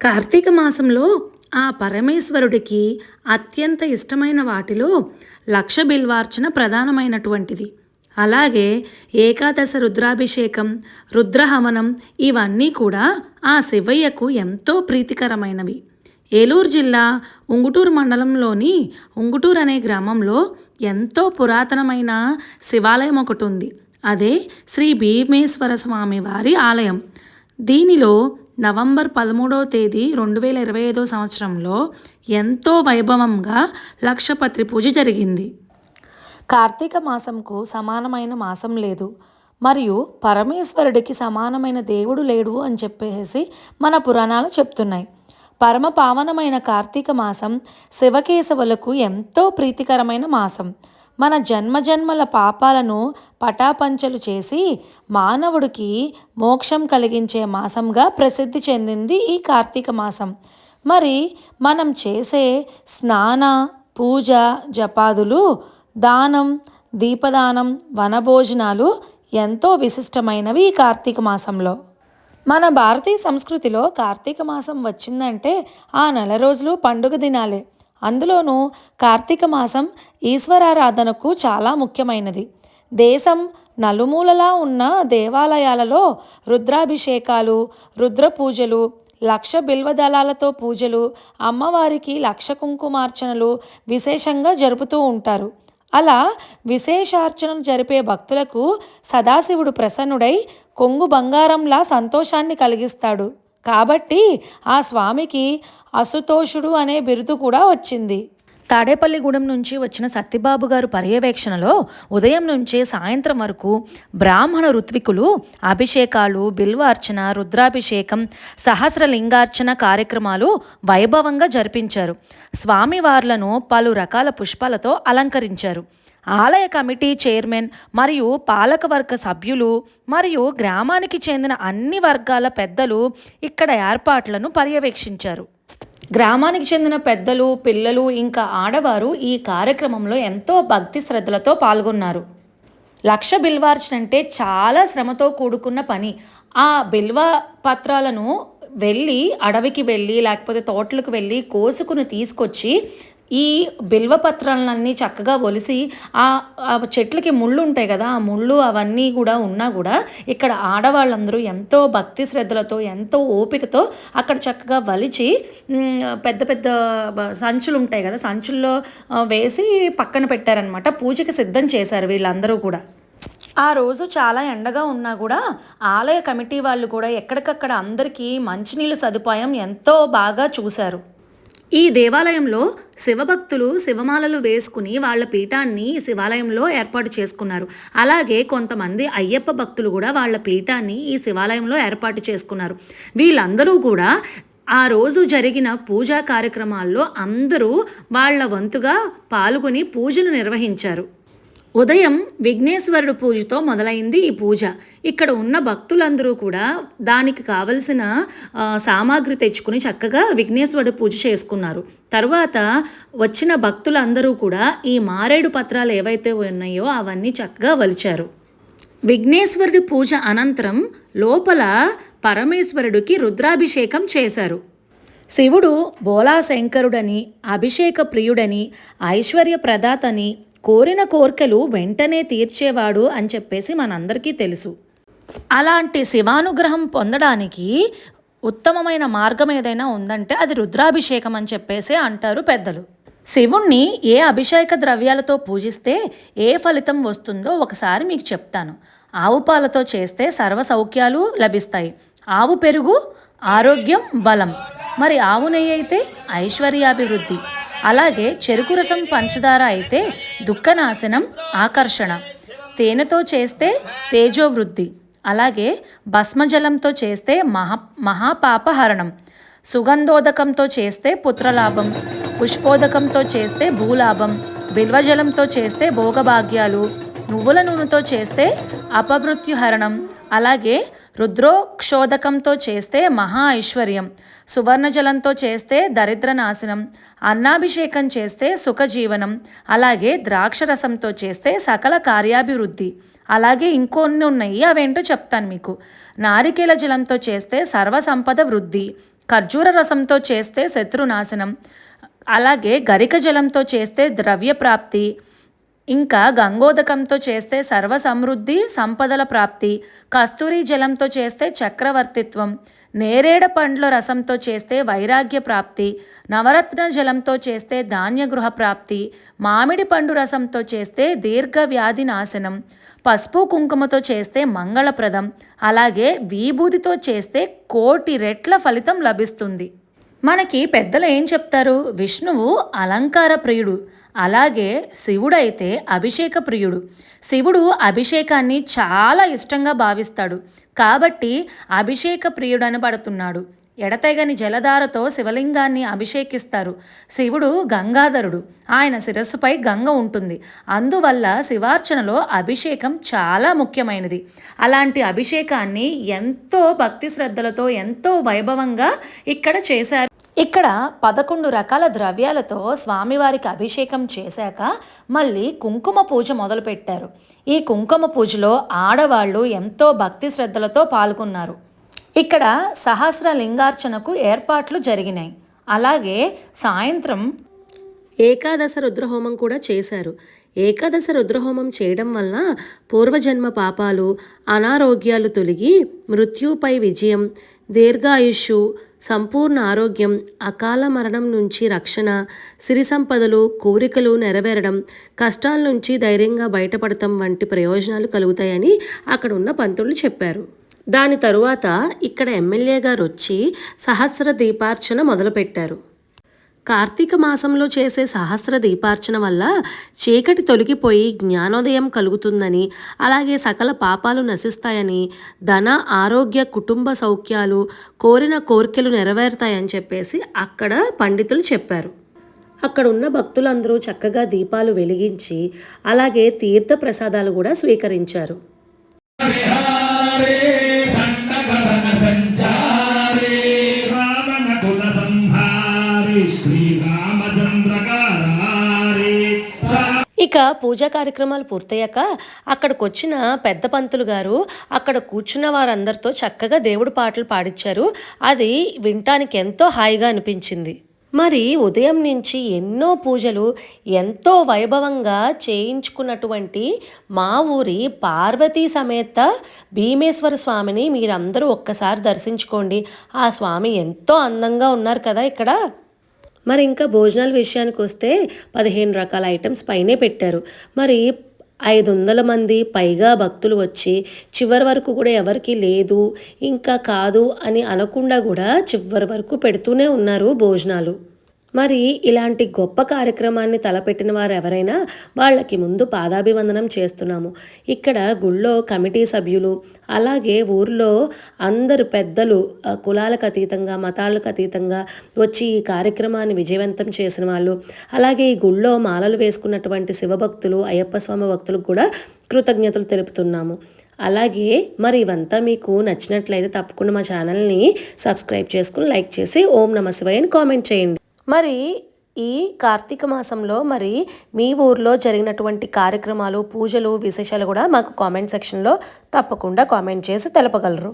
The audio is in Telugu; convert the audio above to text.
కార్తీక మాసంలో ఆ పరమేశ్వరుడికి అత్యంత ఇష్టమైన వాటిలో లక్ష బిల్వార్చన ప్రధానమైనటువంటిది. అలాగే ఏకాదశ రుద్రాభిషేకం రుద్రహవనం ఇవన్నీ కూడా ఆ శివయ్యకు ఎంతో ప్రీతికరమైనవి. ఏలూరు జిల్లా ఉంగుటూరు మండలంలోని ఉంగుటూరు అనే గ్రామంలో ఎంతో పురాతనమైన శివాలయం ఒకటి ఉంది. అదే శ్రీ భీమేశ్వర స్వామి వారి ఆలయం. దీనిలో నవంబర్ పదమూడవ తేదీ రెండు వేల ఇరవై ఐదో సంవత్సరంలో ఎంతో వైభవంగా లక్షపత్రి పూజ జరిగింది. కార్తీక మాసంకు సమానమైన మాసం లేదు. మరియు పరమేశ్వరుడికి సమానమైన దేవుడు లేడు అని చెప్పేసి మన పురాణాలు చెప్తున్నాయి. పరమ పావనమైన కార్తీక మాసం శివకేశవులకు ఎంతో ప్రీతికరమైన మాసం. మన జన్మజన్మల పాపాలను పటాపంచలు చేసి మానవుడికి మోక్షం కలిగించే మాసంగా ప్రసిద్ధి చెందింది ఈ కార్తీక మాసం. మరి మనం చేసే స్నాన పూజ జపాదులు దానం దీపదానం వనభోజనాలు ఎంతో విశిష్టమైనవి ఈ కార్తీక మాసంలో. మన భారతీయ సంస్కృతిలో కార్తీక మాసం వచ్చిందంటే ఆ నెల రోజులు పండుగ దినాలే. అందులోనూ కార్తీక మాసం ఈశ్వరారాధనకు చాలా ముఖ్యమైనది. దేశం నలుమూలలా ఉన్న దేవాలయాలలో రుద్రాభిషేకాలు రుద్ర పూజలు లక్ష బిల్వదళాలతో పూజలు అమ్మవారికి లక్ష కుంకుమార్చనలు విశేషంగా జరుపుతూ ఉంటారు. అలా విశేషార్చనం జరిపే భక్తులకు సదాశివుడు ప్రసన్నుడై కొంగు బంగారంలా సంతోషాన్ని కలిగిస్తాడు. కాబట్టి ఆ స్వామికి అసుతోషుడు అనే బిరుదు కూడా వచ్చింది. తాడేపల్లిగూడెం నుంచి వచ్చిన సత్యబాబు గారు పర్యవేక్షణలో ఉదయం నుంచి సాయంత్రం వరకు బ్రాహ్మణ ఋత్వికులు అభిషేకాలు బిల్వార్చన రుద్రాభిషేకం సహస్రలింగార్చన కార్యక్రమాలు వైభవంగా జరిపించారు. స్వామివార్లను పలు రకాల పుష్పాలతో అలంకరించారు. ఆలయ కమిటీ చైర్మన్ మరియు పాలకవర్గ సభ్యులు మరియు గ్రామానికి చెందిన అన్ని వర్గాల పెద్దలు ఇక్కడ ఏర్పాట్లను పర్యవేక్షించారు. గ్రామానికి చెందిన పెద్దలు పిల్లలు ఇంకా ఆడవారు ఈ కార్యక్రమంలో ఎంతో భక్తి శ్రద్ధలతో పాల్గొన్నారు. లక్ష బిల్వార్చన అంటే చాలా శ్రమతో కూడుకున్న పని. ఆ బిల్వ పత్రాలను వెళ్ళి అడవికి వెళ్ళి లేకపోతే తోటలకు వెళ్ళి కోసుకుని తీసుకొచ్చి ఈ బిల్వపత్రాలన్నీ చక్కగా ఒలిసి ఆ చెట్లకి ముళ్ళు ఉంటాయి కదా ఆ ముళ్ళు అవన్నీ కూడా ఉన్నా కూడా ఇక్కడ ఆడవాళ్ళందరూ ఎంతో భక్తి శ్రద్ధలతో ఎంతో ఓపికతో అక్కడ చక్కగా వలిచి పెద్ద పెద్ద సంచులు ఉంటాయి కదా సంచుల్లో వేసి పక్కన పెట్టారనమాట. పూజకి సిద్ధం చేశారు వీళ్ళందరూ కూడా. ఆ రోజు చాలా ఎండగా ఉన్నా కూడా ఆలయ కమిటీ వాళ్ళు కూడా ఎక్కడికక్కడ అందరికీ మంచినీళ్ళ సదుపాయం ఎంతో బాగా చూశారు. ఈ దేవాలయంలో శివభక్తులు శివమాలలు వేసుకుని వాళ్ళ పీఠాన్ని శివాలయంలో ఏర్పాటు చేసుకున్నారు. అలాగే కొంతమంది అయ్యప్ప భక్తులు కూడా వాళ్ళ పీఠాన్ని ఈ శివాలయంలో ఏర్పాటు చేసుకున్నారు. వీళ్ళందరూ కూడా ఆ రోజు జరిగిన పూజా కార్యక్రమాల్లో అందరూ వాళ్ళ వంతుగా పాల్గొని పూజలు నిర్వహించారు. ఉదయం విఘ్నేశ్వరుడు పూజతో మొదలైంది ఈ పూజ. ఇక్కడ ఉన్న భక్తులందరూ కూడా దానికి కావలసిన సామాగ్రి తెచ్చుకుని చక్కగా విఘ్నేశ్వరుడు పూజ చేసుకున్నారు. తర్వాత వచ్చిన భక్తులందరూ కూడా ఈ మారేడు పత్రాలు ఏవైతే ఉన్నాయో అవన్నీ చక్కగా వలిచారు. విఘ్నేశ్వరుడి పూజ అనంతరం లోపల పరమేశ్వరుడికి రుద్రాభిషేకం చేశారు. శివుడు బోలాశంకరుడని అభిషేక ప్రియుడని ఐశ్వర్య ప్రదాతని కోరిన కోర్కెలు వెంటనే తీర్చేవాడు అని చెప్పేసి మనందరికీ తెలుసు. అలాంటి శివానుగ్రహం పొందడానికి ఉత్తమమైన మార్గం ఏదైనా ఉందంటే అది రుద్రాభిషేకం అని చెప్పేసి అంటారు పెద్దలు. శివుణ్ణి ఏ అభిషేక ద్రవ్యాలతో పూజిస్తే ఏ ఫలితం వస్తుందో ఒకసారి మీకు చెప్తాను. ఆవు పాలతో చేస్తే సర్వ సౌఖ్యాలు లభిస్తాయి. ఆవు పెరుగు ఆరోగ్యం బలం. మరి ఆవు నెయ్యి అయితే ఐశ్వర్యాభివృద్ధి. అలాగే చెరుకు రసం పంచదార అయితే దుఃఖనాశనం ఆకర్షణ. తేనెతో చేస్తే తేజోవృద్ధి. అలాగే భస్మజలంతో చేస్తే మహా మహాపాపహరణం. సుగంధోదకంతో చేస్తే పుత్రలాభం. పుష్పోదకంతో చేస్తే భూలాభం. బిల్వజలంతో చేస్తే భోగభాగ్యాలు. నువ్వుల నూనెతో చేస్తే అపమృత్యుహరణం. అలాగే రుద్రోక్షోదకంతో చేస్తే మహా ఐశ్వర్యం సువర్ణజలంతో చేస్తే దరిద్ర నాశనం అన్నాభిషేకం చేస్తే సుఖజీవనం అలాగే ద్రాక్షరసంతో చేస్తే సకల కార్యాభివృద్ధి. అలాగే ఇంకొన్ని ఉన్నాయి అవేంటో చెప్తాను మీకు. నారికేల జలంతో చేస్తే సర్వసంపద వృద్ధి ఖర్జూర రసంతో చేస్తే శత్రునాశనం అలాగే గరిక జలంతో చేస్తే ద్రవ్య ప్రాప్తి ఇంకా గంగోదకంతో చేస్తే సర్వ సమృద్ధి సంపదల ప్రాప్తి కస్తూరి జలంతో చేస్తే చక్రవర్తిత్వం నేరేడ పండ్ల రసంతో చేస్తే వైరాగ్య ప్రాప్తి నవరత్న జలంతో చేస్తే ధాన్యగృహ ప్రాప్తి మామిడి పండు రసంతో చేస్తే దీర్ఘ వ్యాధి నాశనం పసుపు కుంకుమతో చేస్తే మంగళప్రదం అలాగే విభూతితో చేస్తే కోటి రెట్ల ఫలితం లభిస్తుంది. మనకి పెద్దలు ఏం చెప్తారు? విష్ణువు అలంకార ప్రియుడు. అలాగే శివుడైతే అభిషేక ప్రియుడు శివుడు అభిషేకాన్ని చాలా ఇష్టంగా భావిస్తాడు. కాబట్టి అభిషేక ప్రియుడనబడుతున్నాడు ఎడతెగని జలధారతో శివలింగాన్ని అభిషేకిస్తారు. శివుడు గంగాధరుడు. ఆయన శిరస్సుపై గంగ ఉంటుంది. అందువల్ల శివార్చనలో అభిషేకం చాలా ముఖ్యమైనది. అలాంటి అభిషేకాన్ని ఎంతో భక్తి శ్రద్ధలతో ఎంతో వైభవంగా ఇక్కడ చేశారు. ఇక్కడ పదకొండు రకాల ద్రవ్యాలతో స్వామివారికి అభిషేకం చేశాక మళ్ళీ కుంకుమ పూజ మొదలుపెట్టారు. ఈ కుంకుమ పూజలో ఆడవాళ్ళు ఎంతో భక్తి శ్రద్ధలతో పాల్గొన్నారు. ఇక్కడ సహస్ర లింగార్చనకు ఏర్పాట్లు జరిగినాయి. అలాగే సాయంత్రం ఏకాదశ రుద్రహోమం కూడా చేశారు. ఏకాదశ రుద్రహోమం చేయడం వలన పూర్వజన్మ పాపాలు అనారోగ్యాలు తొలగి మృత్యుపై విజయం దీర్ఘాయుష్షు సంపూర్ణ ఆరోగ్యం అకాల మరణం నుంచి రక్షణ సిరి సంపదలు కోరికలు నెరవేరడం కష్టాల నుంచి ధైర్యంగా బయటపడటం వంటి ప్రయోజనాలు కలుగుతాయని అక్కడ ఉన్న పంతులు చెప్పారు. దాని తరువాత ఇక్కడ ఎమ్మెల్యే గారు వచ్చి సహస్ర దీపార్చన మొదలుపెట్టారు. కార్తీక మాసంలో చేసే సహస్ర దీపార్చన వల్ల చీకటి తొలగిపోయి జ్ఞానోదయం కలుగుతుందని అలాగే సకల పాపాలు నశిస్తాయని ధన ఆరోగ్య కుటుంబ సౌఖ్యాలు కోరిన కోరికలు నెరవేరుతాయని చెప్పేసి అక్కడ పండితులు చెప్పారు. అక్కడ ఉన్న భక్తులందరూ చక్కగా దీపాలు వెలిగించి అలాగే తీర్థ ప్రసాదాలు కూడా స్వీకరించారు. ఇక పూజా కార్యక్రమాలు పూర్తయ్యాక అక్కడికి వచ్చిన పెద్ద పంతులు గారు అక్కడ కూర్చున్న వారందరితో చక్కగా దేవుడు పాటలు పాడించారు అది వినటానికి ఎంతో హాయిగా అనిపించింది. మరి ఉదయం నుంచి ఎన్నో పూజలు ఎంతో వైభవంగా చేయించుకున్నటువంటి మా ఊరి పార్వతీ సమేత భీమేశ్వర స్వామిని మీరందరూ ఒక్కసారి దర్శించుకోండి. ఆ స్వామి ఎంతో అందంగా ఉన్నారు కదా ఇక్కడ. మరి ఇంకా భోజనాల విషయానికి వస్తే పదిహేను రకాల ఐటమ్స్ పైనే పెట్టారు. మరి ఐదు వందల మంది పైగా భక్తులు వచ్చి చివరి వరకు కూడా ఎవరికి లేదు ఇంకా కాదు అని అనకుండా కూడా చివరి వరకు పెడుతూనే ఉన్నారు భోజనాలు. మరి ఇలాంటి గొప్ప కార్యక్రమాన్ని తలపెట్టిన వారు ఎవరైనా వాళ్ళకి ముందు పాదాభివందనం చేస్తున్నాము. ఇక్కడ గుళ్ళో కమిటీ సభ్యులు అలాగే ఊర్లో అందరు పెద్దలు కులాలకు అతీతంగా మతాలకు అతీతంగా వచ్చి ఈ కార్యక్రమాన్ని విజయవంతం చేసిన వాళ్ళు అలాగే ఈ గుళ్ళో మాలలు వేసుకున్నటువంటి శివభక్తులు అయ్యప్ప స్వామి భక్తులకు కూడా కృతజ్ఞతలు తెలుపుతున్నాము. అలాగే మరి ఇవంతా మీకు నచ్చినట్లయితే తప్పకుండా మా ఛానల్ని సబ్స్క్రైబ్ చేసుకుని లైక్ చేసి ఓం నమ శివాయ అని కామెంట్ చేయండి. మరి ఈ కార్తీక మాసంలో మరి మీ ఊర్లో జరిగినటువంటి కార్యక్రమాలు పూజలు విశేషాలు కూడా మాకు కామెంట్ సెక్షన్లో తప్పకుండా కామెంట్ చేసి తెలపగలరు.